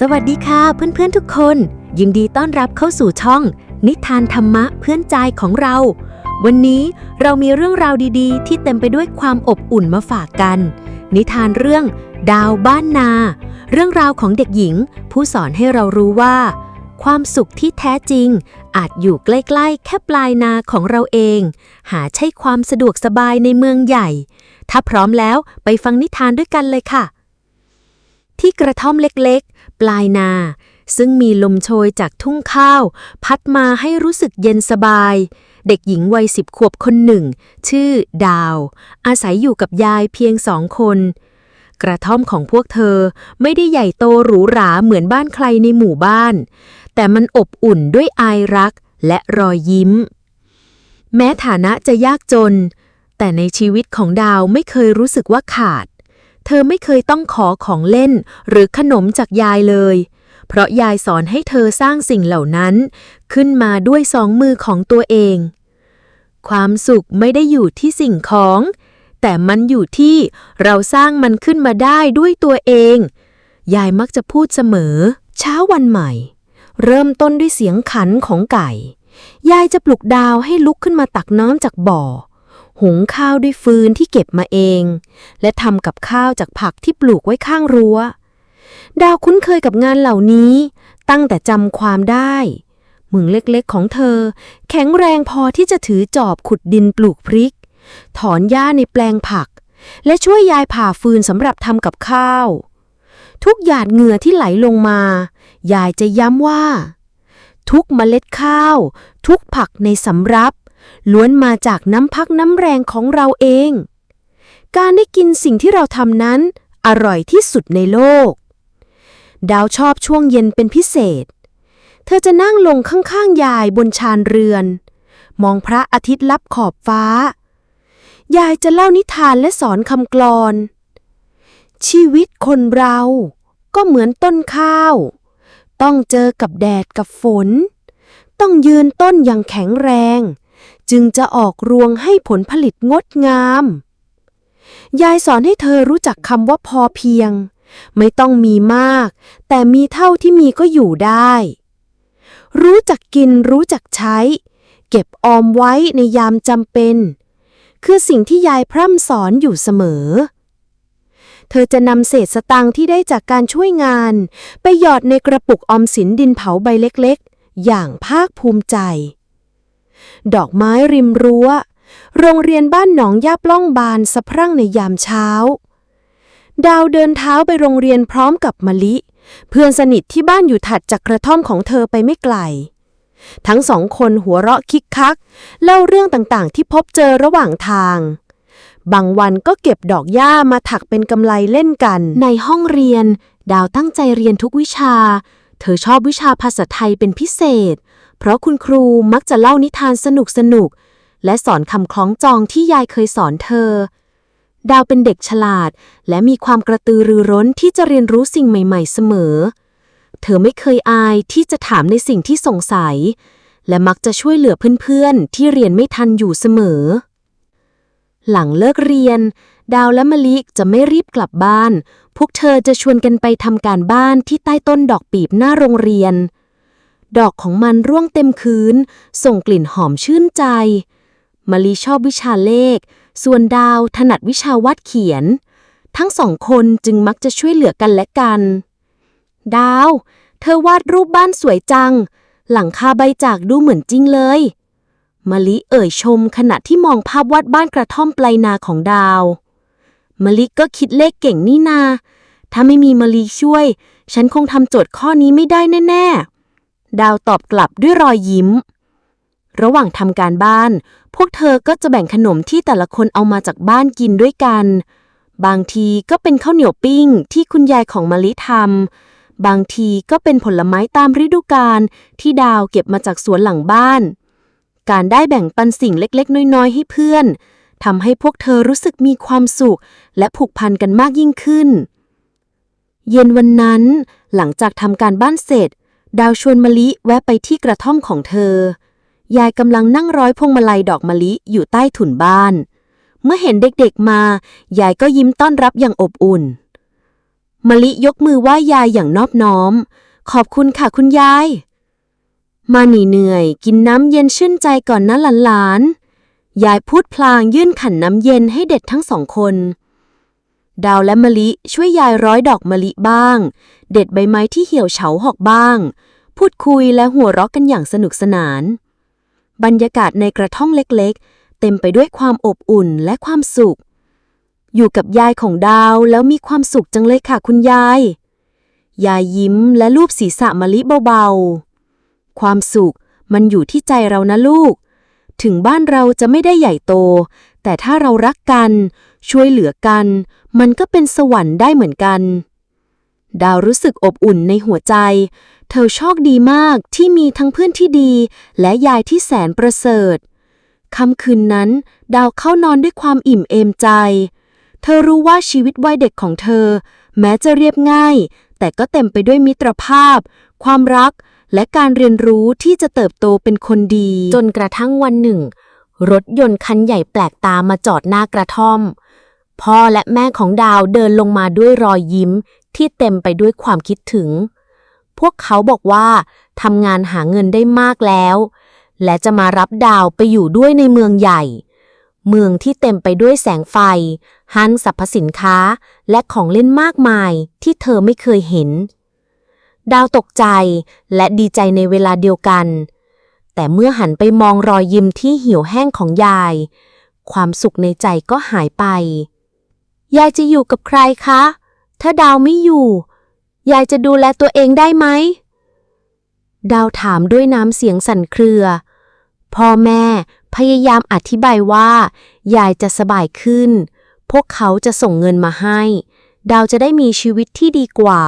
สวัสดีค่ะเพื่อนๆทุกคน ยินดีต้อนรับเข้าสู่ช่อง นิทานธรรมะเพื่อนใจของเรา วันนี้เรามีเรื่องราวดีๆ ที่เต็มไปด้วยความอบอุ่นมาฝากกัน นิทานเรื่อง ดาวบ้านนา เรื่องราวของเด็กหญิง ผู้สอนให้เรารู้ว่า ความสุขที่แท้จริง อาจอยู่ใกล้ๆ แค่ปลายนาของเราเอง หาใช่ความสะดวกสบายในเมืองใหญ่ ถ้าพร้อมแล้วไปฟังนิทานด้วยกันเลยค่ะ ที่กระท่อมเล็กๆ ปลายนา ซึ่งมีลมโชยจากทุ่งข้าว พัดมาให้รู้สึกเย็นสบาย เด็กหญิงวัยสิบขวบคนหนึ่ง ชื่อ ดาว อาศัยอยู่กับยายเพียงสองคน กระท่อมของพวกเธอไม่ได้ใหญ่โตหรูหราเหมือนบ้านใครในหมู่บ้าน แต่มันอบอุ่นด้วยอายรักและรอยยิ้ม แม้ฐานะจะยากจน แต่ในชีวิตของดาวไม่เคยรู้สึกว่าขาด เธอไม่เคยต้องขอของเล่น หรือขนมจากยายเลย เพราะยายสอนให้เธอสร้างสิ่งเหล่านั้น ขึ้นมาด้วยสองมือของตัวเอง ความสุขไม่ได้อยู่ที่สิ่งของ แต่มันอยู่ที่เราสร้างมันขึ้นมาได้ด้วยตัวเอง ยายมักจะพูดเสมอ เช้าวันใหม่ เริ่มต้นด้วยเสียงขันของไก่ ยายจะปลุกดาวให้ลุกขึ้นมาตักน้ำจากบ่อ หุงข้าวด้วยฟืนที่เก็บมาเอง และทำกับข้าวจากผักที่ปลูกไว้ข้างรั้ว ดาวคุ้นเคยกับงานเหล่านี้ ตั้งแต่จำความได้มือเล็กๆของเธอ แข็งแรงพอที่จะถือจอบขุดดินปลูกพริก ถอนหญ้าในแปลงผัก และช่วยยายผ่าฟืนสำหรับทำกับข้าว ทุกหยาดเหงื่อที่ไหลลงมา ยายจะย้ำว่า ทุกเมล็ดข้าว ทุกผักในสำรับ ล้วนมาจากน้ำพักน้ำแรงของเราเอง การได้กินสิ่งที่เราทำนั้น อร่อยที่สุดในโลก ดาวชอบช่วงเย็นเป็นพิเศษ เธอจะนั่งลงข้างๆยายบนชานเรือน มองพระอาทิตย์ลับขอบฟ้า ยายจะเล่านิทานและสอนคำกลอน ชีวิตคนเราก็เหมือนต้นข้าว ต้องเจอกับแดดกับฝน ต้องยืนต้นอย่างแข็งแรง จึงจะออกรวงให้ผลผลิตงดงาม ยายสอนให้เธอรู้จักคำว่าพอเพียง ไม่ต้องมีมาก แต่มีเท่าที่มีก็อยู่ได้ รู้จักกินรู้จักใช้ เก็บออมไว้ในยามจำเป็น คือสิ่งที่ยายพร่ำสอนอยู่เสมอเธอจะนำเศษสตังค์ที่ได้จากการช่วยงาน ไปหยอดในกระปุกออมสินดินเผาใบเล็กๆ อย่างภาคภูมิใจ ดอกไม้ริมรั้ว โรงเรียนบ้านหนองยาปล่องบานสะพรั่งในยามเช้า ดาวเดินเท้าไปโรงเรียนพร้อมกับมะลิ เพื่อนสนิทที่บ้านอยู่ถัดจากกระท่อมของเธอไปไม่ไกล ทั้งสองคนหัวเราะคิกคัก เล่าเรื่องต่างๆ ที่พบเจอระหว่างทาง บางวันก็เก็บดอกหญ้ามาถักเป็นกำไลเล่นกัน ในห้องเรียน ดาวตั้งใจเรียนทุกวิชา เธอชอบวิชาภาษาไทยเป็นพิเศษ เพราะคุณครูมักจะเล่านิทานสนุกๆและสอนคำคล้องจองที่ยายเคยสอนเธอ ดาวเป็นเด็กฉลาด และมีความกระตือรือร้นที่จะเรียนรู้สิ่งใหม่ ๆ เสมอ เธอไม่เคยอายที่จะถามในสิ่งที่สงสัย และมักจะช่วยเหลือเพื่อนๆ ที่เรียนไม่ทันอยู่เสมอ หลังเลิกเรียน ดาวและมะลิจะไม่รีบกลับบ้าน พวกเธอจะชวนกันไปทำการบ้านที่ใต้ต้นดอกปีบหน้าโรงเรียน ดอกของมันร่วงเต็มพื้นส่งกลิ่นหอมชื่นใจ มะลิชอบวิชาเลข ส่วนดาวถนัดวิชาวาดเขียน ทั้งสองคนจึงมักจะช่วยเหลือกันและกัน ดาว เธอวาดรูปบ้านสวยจัง หลังคาใบจากดูเหมือนจริงเลย มะลิเอ่ยชมขณะที่มองภาพวาดบ้านกระท่อมปลายนาของดาว มะลิก็คิดเลขเก่งนี่นา ถ้าไม่มีมะลิช่วย ฉันคงทำโจทย์ข้อนี้ไม่ได้แน่ ๆ ดาวตอบกลับด้วยรอยยิ้ม ระหว่างทำการบ้าน พวกเธอก็จะแบ่งขนมที่แต่ละคนเอามาจากบ้านกินด้วยกัน บางทีก็เป็นข้าวเหนียวปิ้งที่คุณยายของมะลิทำบางทีก็เป็นผลไม้ตามฤดูกาลที่ดาวเก็บมาจากสวนหลังบ้าน การได้แบ่งปันสิ่งเล็กๆ น้อยๆ ให้เพื่อนทำให้พวกเธอรู้สึกมีความสุข และผูกพันกันมากยิ่งขึ้น เย็นวันนั้น หลังจากทำการบ้านเสร็จ ดาวชวนมะลิแวะไปที่กระท่อมของเธอ ยายกำลังนั่งร้อยพวงมาลัยดอกมะลิอยู่ใต้ถุนบ้าน เมื่อเห็นเด็กๆมา ยายก็ยิ้มต้อนรับอย่างอบอุ่น มะลิยกมือไหว้ยายอย่างนอบน้อม ขอบคุณค่ะคุณยาย มาหนีเหนื่อย กินน้ำเย็นชื่นใจก่อนนะหลานๆ ยายพูดพลางยื่นขันน้ำเย็นให้เด็ดทั้งสองคน ดาวและมะลิช่วยยายร้อยดอกมะลิบ้าง เด็ดใบไม้ที่เหี่ยวเฉาหอกบ้าง พูดคุยและหัวเราะกันอย่างสนุกสนาน บรรยากาศในกระท่อมเล็กๆ เต็มไปด้วยความอบอุ่นและความสุข อยู่กับยายของดาวแล้วมีความสุขจังเลยค่ะคุณยาย ยายยิ้มและลูบศีรษะมะลิเบาๆ ความสุขมันอยู่ที่ใจเรานะลูก ถึงบ้านเราจะไม่ได้ใหญ่โต แต่ถ้าเรารักกัน ช่วยเหลือกัน มันก็เป็นสวรรค์ได้เหมือนกัน ดาวรู้สึกอบอุ่นในหัวใจ เธอโชคดีมากที่มีทั้งเพื่อนที่ดี และยายที่แสนประเสริฐค่ำคืนนั้น ดาวเข้านอนด้วยความอิ่มเอมใจ เธอรู้ว่าชีวิตวัยเด็กของเธอ แม้จะเรียบง่าย แต่ก็เต็มไปด้วยมิตรภาพ ความรัก และการเรียนรู้ที่จะเติบโตเป็นคนดี จนกระทั่งวันหนึ่ง รถยนต์คันใหญ่แปลกตามาจอดหน้ากระท่อม พ่อและแม่ของดาวเดินลงมาด้วยรอยยิ้มที่เต็มไปด้วยความคิดถึง พวกเขาบอกว่าทำงานหาเงินได้มากแล้ว และจะมารับดาวไปอยู่ด้วยในเมืองใหญ่ เมืองที่เต็มไปด้วยแสงไฟห้างสรรพสินค้า และของเล่นมากมายที่เธอไม่เคยเห็น ดาวตกใจและดีใจในเวลาเดียวกัน แต่เมื่อหันไปมองรอยยิ้มที่เหี่ยวแห้งของยาย ความสุขในใจก็หายไป ยายจะอยู่กับใครคะ ถ้าดาวไม่อยู่ ยายจะดูแลตัวเองได้ไหม ดาวถามด้วยน้ำเสียงสั่นเครือ พ่อแม่พยายามอธิบายว่า ยายจะสบายขึ้น พวกเขาจะส่งเงินมาให้ ดาวจะได้มีชีวิตที่ดีกว่า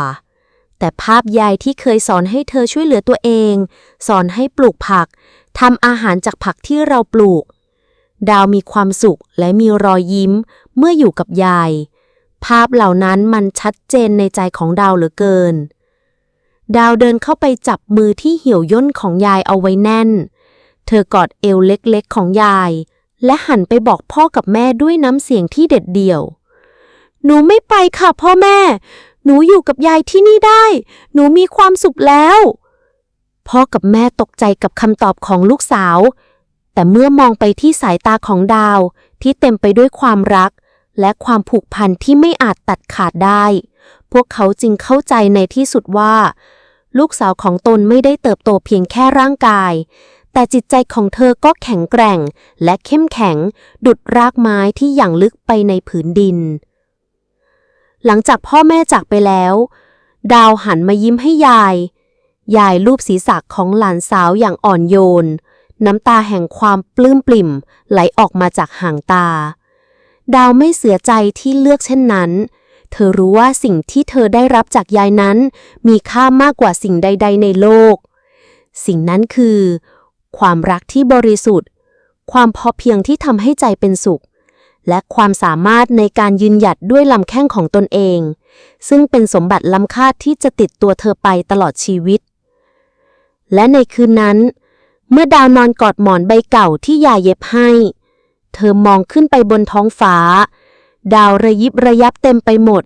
แต่ภาพยายที่เคยสอนให้เธอช่วยเหลือตัวเอง สอนให้ปลูกผักทำอาหารจากผักที่เราปลูก ดาวมีความสุขและมีรอยยิ้มเมื่ออยู่กับยาย ภาพเหล่านั้นมันชัดเจนในใจของดาวเหลือเกิน ดาวเดินเข้าไปจับมือที่เหี่ยวย่นของยายเอาไว้แน่น เธอกอดเอวเล็กๆของยาย และหันไปบอกพ่อกับแม่ด้วยน้ำเสียงที่เด็ดเดี่ยว หนูไม่ไปค่ะพ่อแม่หนูอยู่กับยายที่นี่ได้ หนูมีความสุขแล้ว พ่อกับแม่ตกใจกับคำตอบของลูกสาว แต่เมื่อมองไปที่สายตาของดาวที่เต็มไปด้วยความรัก และความผูกพันที่ไม่อาจตัดขาดได้ พวกเขาจึงเข้าใจในที่สุดว่า ลูกสาวของตนไม่ได้เติบโตเพียงแค่ร่างกาย แต่จิตใจของเธอก็แข็งแกร่ง และเข้มแข็ง ดุดรากไม้ที่อย่างลึกไปในผืนดิน หลังจากพ่อแม่จากไปแล้ว ดาวหันมายิ้มให้ยาย ยายลูบศีรษะของหลานสาวอย่างอ่อนโยน น้ำตาแห่งความปลื้มปริ่มไหลออกมาจากห่างตา ดาวไม่เสียใจที่เลือกเช่นนั้น เธอรู้ว่าสิ่งที่เธอได้รับจากยายนั้น มีค่ามากกว่าสิ่งใด ๆ ในโลก สิ่งนั้นคือ ความรักที่บริสุทธิ์ ความพอเพียงที่ทำให้ใจเป็นสุข และความสามารถในการยืนหยัดด้วยลำแข้งของตนเอง ซึ่งเป็นสมบัติล้ำค่าที่จะติดตัวเธอไปตลอดชีวิต และในคืนนั้น เมื่อดาวนอนกอดหมอนใบเก่าที่ยายเย็บให้ เธอมองขึ้นไปบนท้องฟ้า ดาวระยิบระยับเต็มไปหมด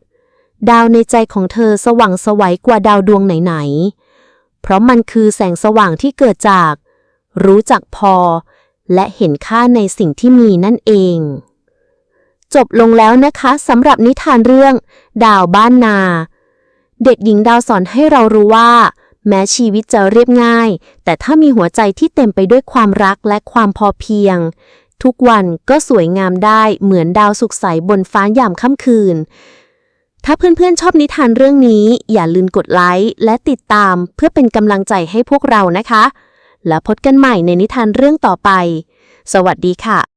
ดาวในใจของเธอสว่างไสวัยกว่าดาวดวงไหนๆ เพราะมันคือแสงสว่างที่เกิดจาก รู้จักพอ และเห็นค่าในสิ่งที่มีนั่นเอง จบลงแล้วนะคะสำหรับนิทานเรื่อง ดาวบ้านนา เด็กหญิงดาวสอนให้เรารู้ว่า แม้ชีวิตจะเรียบง่าย แต่ถ้ามีหัวใจที่เต็มไปด้วยความรักและความพอเพียง ทุกวันก็สวยงามได้เหมือนดาวสุกใสบนฟ้ายามค่ำคืน ถ้าเพื่อนๆชอบนิทานเรื่องนี้ อย่าลืมกดไลค์และติดตามเพื่อเป็นกำลังใจให้พวกเรานะคะ แล้วพบกันใหม่ในนิทานเรื่องต่อไป สวัสดีค่ะ